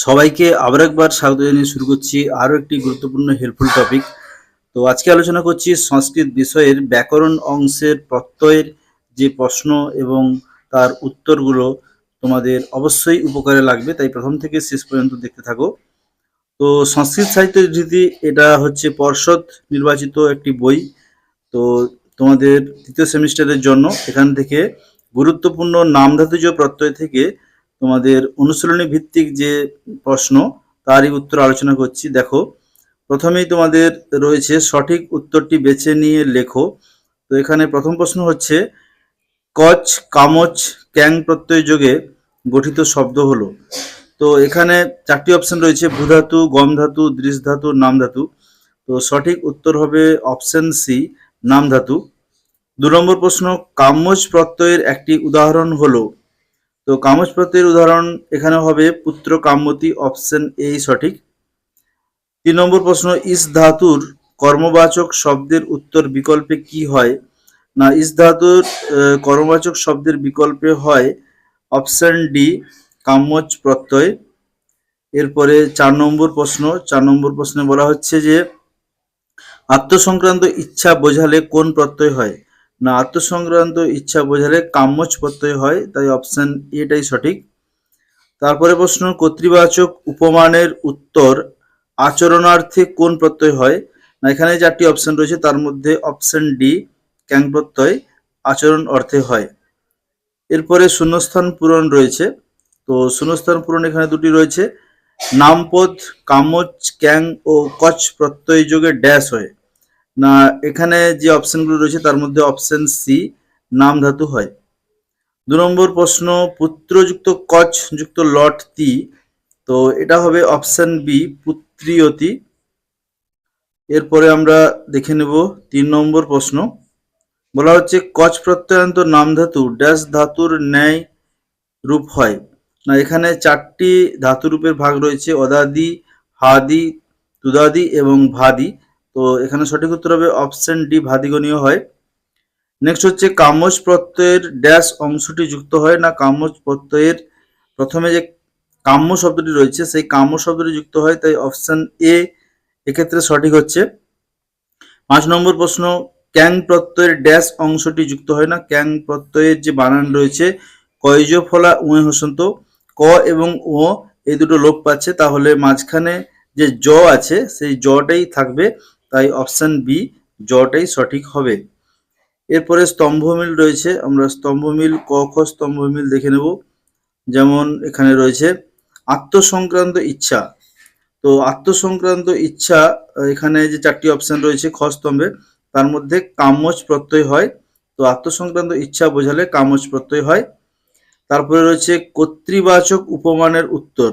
সবাইকে আবার একবার স্বাগত জানিয়ে শুরু করছি আরও একটি গুরুত্বপূর্ণ হেল্পফুল টপিক তো আজকে আলোচনা করছি সংস্কৃত বিষয়ের ব্যাকরণ অংশের প্রত্যয়ের যে প্রশ্ন এবং তার উত্তরগুলো তোমাদের অবশ্যই উপকারে লাগবে, তাই প্রথম থেকে শেষ পর্যন্ত দেখতে থাকো। তো সংস্কৃত সাহিত্যের রীতি, এটা হচ্ছে পর্ষদ নির্বাচিত একটি বই। তো তোমাদের তৃতীয় সেমিস্টারের জন্য এখান থেকে গুরুত্বপূর্ণ নামধাতুজ প্রত্যয় থেকে তোমাদের অনুশীলনী ভিত্তিক যে প্রশ্ন, তারই উত্তর আলোচনা করছি। দেখো, প্রথমেই তোমাদের রয়েছে সঠিক উত্তরটি বেছে নিয়ে লেখো। তো এখানে প্রথম প্রশ্ন হচ্ছে, কচ কামচ ক্যাং প্রত্যয় যোগে গঠিত শব্দ হলো। তো এখানে চারটি অপশন রয়েছে, ভূধাতু গম ধাতু দৃশ ধাতু নাম ধাতু তো সঠিক উত্তর হবে অপশন সি নাম ধাতু দু নম্বর প্রশ্ন কাম্যজ প্রত্যয়ের একটি উদাহরণ হলো তো কামজ প্রত্যয়ের উদাহরণ এখানে হবে পুত্র কাম্যতি অপশন এই সঠিক। তিন নম্বর প্রশ্ন, ইস ধাতুর কর্মবাচক শব্দের উত্তর বিকল্পে কি হয়? না, ইস ধাতুর কর্মবাচক শব্দের বিকল্পে হয় অপশন ডি, কাম্যজ প্রত্যয়। এরপরে চার নম্বর প্রশ্ন, চার নম্বর প্রশ্নে বলা হচ্ছে যে, আত্মসংক্রান্ত ইচ্ছা বোঝালে কোন প্রত্যয় হয়? না, আত্মসংক্রান্ত ইচ্ছা বোঝালে কাম্যজ প্রত্যয় হয়, তাই অপশন এটাই সঠিক। তারপরে প্রশ্ন, কর্তৃবাচক উপমানের উত্তর আচরণার্থে কোন প্রত্যয় হয়? না, এখানে চারটি অপশন রয়েছে, তার মধ্যে অপশন ডি ক্যাং প্রত্যয়, আচরণ অর্থে হয়। এরপরে শূন্যস্থান পূরণ রয়েছে, তো শূন্যস্থান পূরণ এখানে দুটি রয়েছে। নামপদ কামচ ক্যাং ও কচ প্রত্যয় যোগে ড্যাশ হয়। না, এখানে যে অপশনগুলো রয়েছে তার মধ্যে অপশন সি নাম ধাতু হয়। দু নম্বর প্রশ্ন, পুত্রযুক্ত কচ যুক্ত লট তি তো এটা হবে অপশন বি পুত্রিয়তি। এরপরে আমরা দেখে নেব তিন নম্বর প্রশ্ন। বলা হচ্ছে কচ প্রত্যয়ন্ত নাম ধাতু, ড্যাশ ধাতুর ন্যায় রূপ হয়। না, এখানে চারটি ধাতুরূপের ভাগ রয়েছে, অদাদি, হাদি, তুদাদি এবং ভাদি। তো এখানে সঠিক উত্তর হবে অপশন ডি ভাদিগণীয় হয়। নেক্সট হচ্ছে কামজ প্রত্যয়ের ড্যাশ অংশটি যুক্ত হয়। না, কামজ প্রত্যয়ের প্রথমে যে কাম্য শব্দটি রয়েছে, সেই কাম্য শব্দটি যুক্ত হয়, তাই অপশন এ এক্ষেত্রে সঠিক হচ্ছে। পাঁচ নম্বর প্রশ্ন, ক্যাং প্রত্যয়ের ড্যাশ অংশটি যুক্ত হয় না। ক্যাং প্রত্যয়ের যে বানান রয়েছে কয়জ ফলা উয়ে হসন্ত, ক এবং ও এই দুটো লোপ পাচ্ছে। তাহলে মাঝখানে যে জ আছে, সেই জটাই থাকবে। তাই অপশান বি, জটাই সঠিক হবে। এরপরে স্তম্ভমিল রয়েছে, আমরা স্তম্ভমিল, ক খ স্তম্ভমিল দেখে নেব। যেমন এখানে রয়েছে, আত্মসংক্রান্ত ইচ্ছা। তো আত্মসংক্রান্ত ইচ্ছা, এখানে যে চারটি অপশান রয়েছে খ স্তম্ভে, তার মধ্যে কামচ প্রত্যয় হয়। তো আত্মসংক্রান্ত ইচ্ছা বোঝালে কামচ প্রত্যয় হয়। তারপরে রয়েছে কর্তৃবাচক উপমানের উত্তর।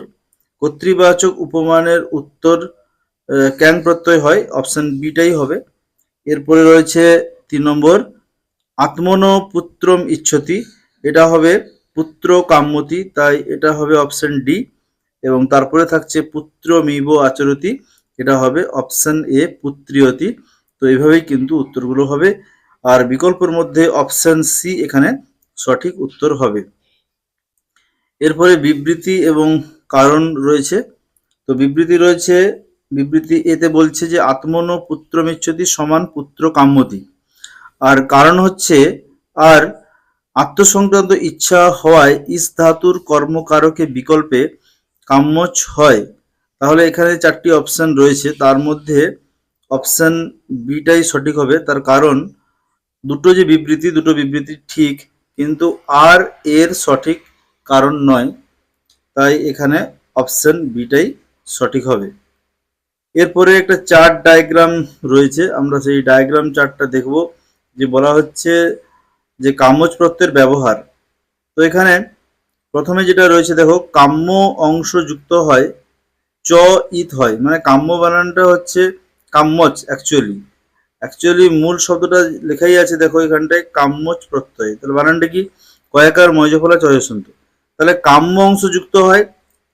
কর্তৃবাচক উপমানের উত্তর আহ, ক্যাং প্রত্যয় হয় অপশন বিটাই হবে। এরপরে রয়েছে তিন নম্বর আত্মন পুত্রম ইচ্ছতি। এটা হবে পুত্র কাম্যতি তাই এটা হবে অপশন ডি এবং তারপরে থাকছে পুত্র মিব আচরতি এটা হবে অপশন এ পুত্রিয়তি। তো এইভাবেই কিন্তু উত্তরগুলো হবে। আর বিকল্পের মধ্যে অপশন সি এখানে সঠিক উত্তর হবে। এরপরে বিবৃতি এবং কারণ রয়েছে। তো বিবৃতি রয়েছে বিবৃতি এতে বলছে যে আত্মন পুত্র মিচ্ছতি সমান পুত্র কাম্যতি। আর কারণ হচ্ছে, আর আত্মসংক্রান্ত ইচ্ছা হওয়ায় ইস ধাতুর কর্মকারকে বিকল্পে কাম্যচ হয়। তাহলে এখানে চারটি অপশন রয়েছে। তার মধ্যে অপশন বিটাই সঠিক হবে। তার কারণ, দুটো যে বিবৃতি, দুটো বিবৃতি ঠিক, কিন্তু আর এর সঠিক কারণ নয়। তাই এখানে অপশন বিটাই সঠিক হবে। এরপরে একটা চার্ট ডায়াগ্রাম রয়েছে, আমরা সেই ডায়াগ্রাম চার্টটা দেখব, যে বলা হচ্ছে যে কাম্যজ প্রত্যয়ের ব্যবহার। তো এখানে প্রথমে যেটা রয়েছে, দেখো, কাম্য অংশ যুক্ত হয়, চ ইত হয় মানে কাম্য বানানটা হচ্ছে কাম্যচ অ্যাকচুয়ালি অ্যাকচুয়ালি মূল শব্দটা লেখাই আছে, দেখো, এখানটায় কাম্যজ প্রত্যয়। তাহলে বানানটা কি? কয়াকার ময়জফলা চয় হসন্ত। তাহলে কাম্য অংশ যুক্ত হয়,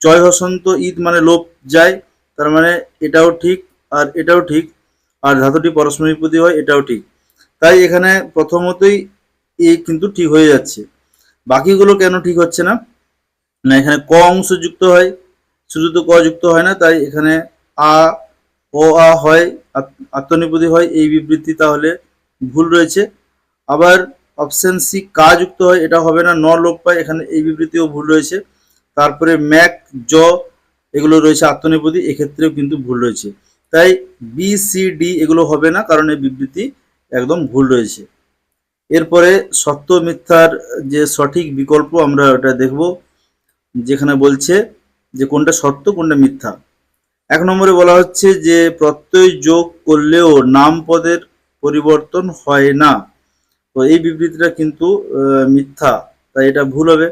চয় হসন্ত ঈদ মানে লোপ যায় তার মানে এটাও ঠিক আর এটাও ঠিক। আর ধাতুটি পরস্মরিপতি হয়, এটাও ঠিক। তাই এখানে প্রথমতই এ কিন্তু ঠিক হয়ে যাচ্ছে। বাকিগুলো কেন ঠিক হচ্ছে না? না, এখানে ক অংশ যুক্ত হয়, শুধু তো ক যুক্ত হয় না, তাই এখানে আ, ও, আ হয়, আত- আত্মনিপদী হয় এই বিবৃতি, তাহলে ভুল রয়েছে। আবার অপশন সি, কা যুক্ত হয়, এটা হবে না, ন লোপ পায়, এখানে এই বিবৃতিও ভুল রয়েছে। তারপরে ম্যাক, জ এগুলো রয়েছে আত্মনিপদী এক্ষেত্রেও কিন্তু ভুল রয়েছে। তাই বি সি ডি এগুলো হবে না, কারণ এই বিবৃতি একদম ভুল রয়েছে। এরপরে সত্য মিথ্যার যে সঠিক বিকল্প আমরা ওটা দেখব, যেখানে বলছে যে কোনটা সত্য, কোনটা মিথ্যা। এক নম্বরে বলা হচ্ছে যে প্রত্যয় যোগ করলেও নাম পদের পরিবর্তন হয় না। তো এই বিবৃতিটা কিন্তু মিথ্যা, তাই এটা ভুল হবে।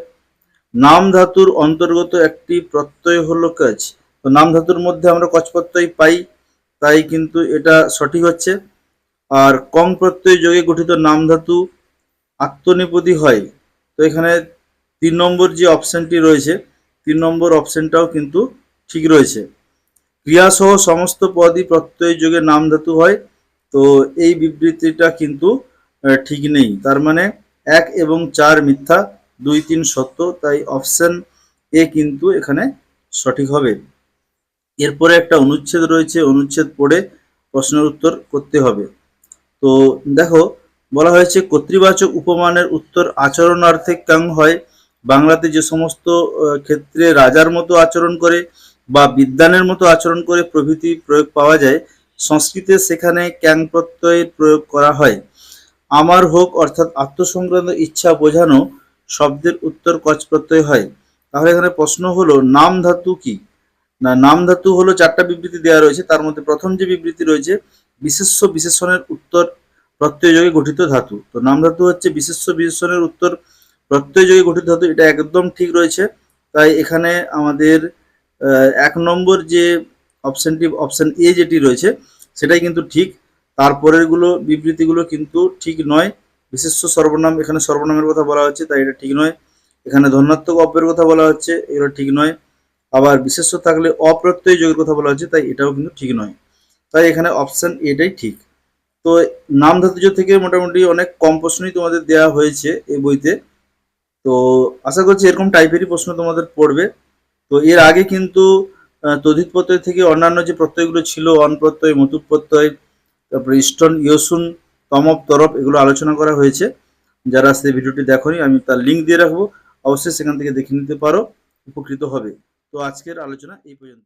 নাম ধাতুর অন্তর্গত একটি প্রত্যয় হলো কাজ। তো নাম ধাতুর মধ্যে আমরা কচ প্রত্যয় পাই, তাই কিন্তু এটা সঠিক হচ্ছে। আর কং প্রত্যয় যোগে গঠিত নাম ধাতু আত্মনিপদী হয়। তো এখানে তিন নম্বর যে অপশনটি রয়েছে, তিন নম্বর অপশনটাও কিন্তু ঠিক রয়েছে। ক্রিয়াসহ সমস্ত পদই প্রত্যয় যোগে নাম ধাতু হয়, তো এই বিবৃতিটা কিন্তু ঠিক নেই। তার মানে এক এবং চার মিথ্যা। দুই তিন সত্য, তাই অপশন এ কিন্তু এখানে সঠিক হবে। এরপরে একটা অনুচ্ছেদ রয়েছে, অনুচ্ছেদ পড়ে প্রশ্নের উত্তর করতে হবে। তো দেখো, বলা হয়েছে, কর্তৃবাচক উপমানের উত্তর আচরণার্থে ক্যাং হয়। বাংলাতে যে সমস্ত ক্ষেত্রে রাজার মতো আচরণ করে বা বিদ্যানের মতো আচরণ করে প্রভৃতি প্রয়োগ পাওয়া যায়, সংস্কৃতে সেখানে ক্যাং প্রত্যয়ের প্রয়োগ করা হয়। আমার হোক, অর্থাৎ আত্মসংক্রান্ত ইচ্ছা বোঝানো শব্দের উত্তর কচ প্রত্যয় হয়। তাহলে এখানে প্রশ্ন হলো, নাম ধাতু কি? না, নাম ধাতু হলো চারটা বিবৃতি দেওয়া রয়েছে। তার মধ্যে প্রথম যে বিবৃতি রয়েছে, বিশেষ্য বিশেষণের উত্তর প্রত্যয়যোগে গঠিত ধাতু। তো নাম ধাতু হচ্ছে বিশেষ্য বিশেষণের উত্তর প্রত্যয়যোগে গঠিত ধাতু, এটা একদম ঠিক রয়েছে। তাই এখানে আমাদের এক নম্বর যে অপশনটি, অপশন এ যেটি রয়েছে, সেটাই কিন্তু ঠিক। তারপরেরগুলো বিবৃতিগুলো কিন্তু ঠিক নয়। বিশেষ্য সর্বনাম এখানে সর্বনামের কথা বলা হচ্ছে তাই এটা ঠিক নয়। এখানে ধনাত্মক অব্যয়ের কথা বলা হচ্ছে এগুলো ঠিক নয়। আবার বিশেষ্য থাকলে অপ্রত্যয় যোগের কথা বলা হচ্ছে তাই এটাও কিন্তু ঠিক নয়। তাই এখানে অপশান এটাই ঠিক। তো নাম ধাতুজ থেকে মোটামুটি অনেক কম প্রশ্নই তোমাদের দেওয়া হয়েছে এই বইতে। তো আশা করছি এরকম টাইপেরই প্রশ্ন তোমাদের পড়বে। তো এর আগে কিন্তু আহ, তদ্ধিত প্রত্যয় থেকে অন্যান্য যে প্রত্যয়গুলো ছিল অন প্রত্যয় মতুক প্রত্যয় তারপরে ইস্টন ইয়সুন তমপ তরফ এগুলো আলোচনা করা হয়েছে। যারা সেই ভিডিওটি দেখনি, আমি তার লিঙ্ক দিয়ে রাখব। অবশ্যই সেখান থেকে দেখে নিতে পারো, উপকৃত হবে। তো আজকের আলোচনা এই পর্যন্ত